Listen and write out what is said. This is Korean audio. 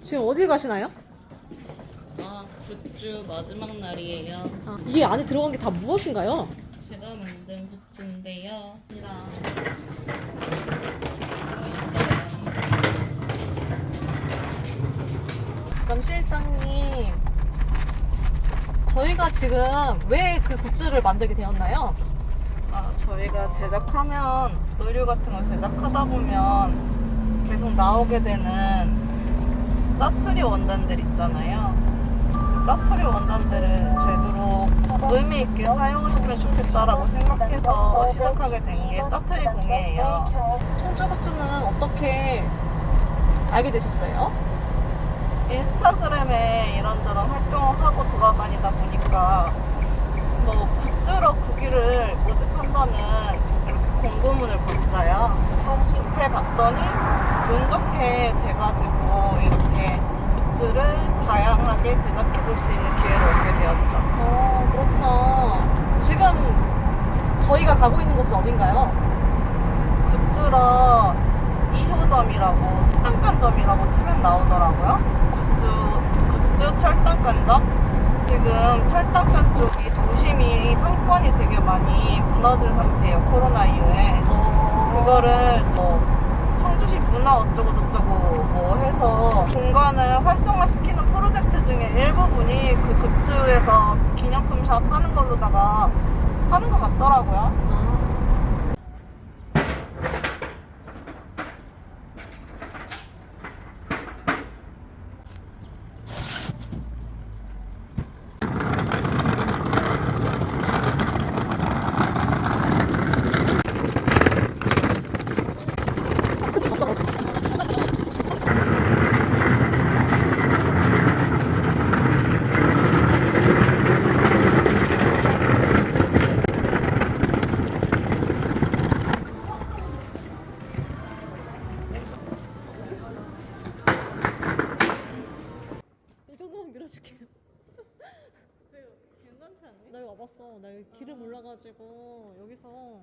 지금 어디 가시나요? 아, 굿즈 마지막 날이에요. 아, 이게 안에 들어간 게 다 무엇인가요? 제가 만든 굿즈인데요. 이랑 그럼 실장님, 저희가 지금 왜 그 굿즈를 만들게 되었나요? 아, 저희가 제작하면 의류 같은 거 제작하다 보면 계속 나오게 되는 짜투리 원단들 있잖아요. 그 짜투리 원단들을 제대로 의미 있게 사용했으면 좋겠다라고 생각해서 시작하게 된 게 짜투리 공예예요. 굿즈는 어떻게 알게 되셨어요? 인스타그램에 이런저런 활동을 하고 돌아다니다 보니까 뭐 굿즈로 구기를 모집한다는 공고문을 봤어요. 해봤더니 운 좋게 돼가지고 이렇게 굿즈를 다양하게 제작해 볼 수 있는 기회를 얻게 되었죠. 어, 그렇구나. 지금 저희가 가고 있는 곳은 어딘가요? 굿즈러 2호점이라고 철당간점이라고 치면 나오더라고요. 굿즈 굿즈 철당간점. 지금 철당간 쪽이 상권이 되게 많이 무너진 상태예요. 코로나 이후에. 어, 그거를 저 청주시 문화 어쩌고 저쩌고 뭐 해서 공간을 활성화시키는 프로젝트 중에 일부분이 그 굿즈에서 기념품 샵 하는 걸로다가 하는 것 같더라고요. 아. 이 정도면 밀어줄게요. 괜찮지 않니? 나 여기 와봤어. 나 여기 길을 몰라가지고 여기서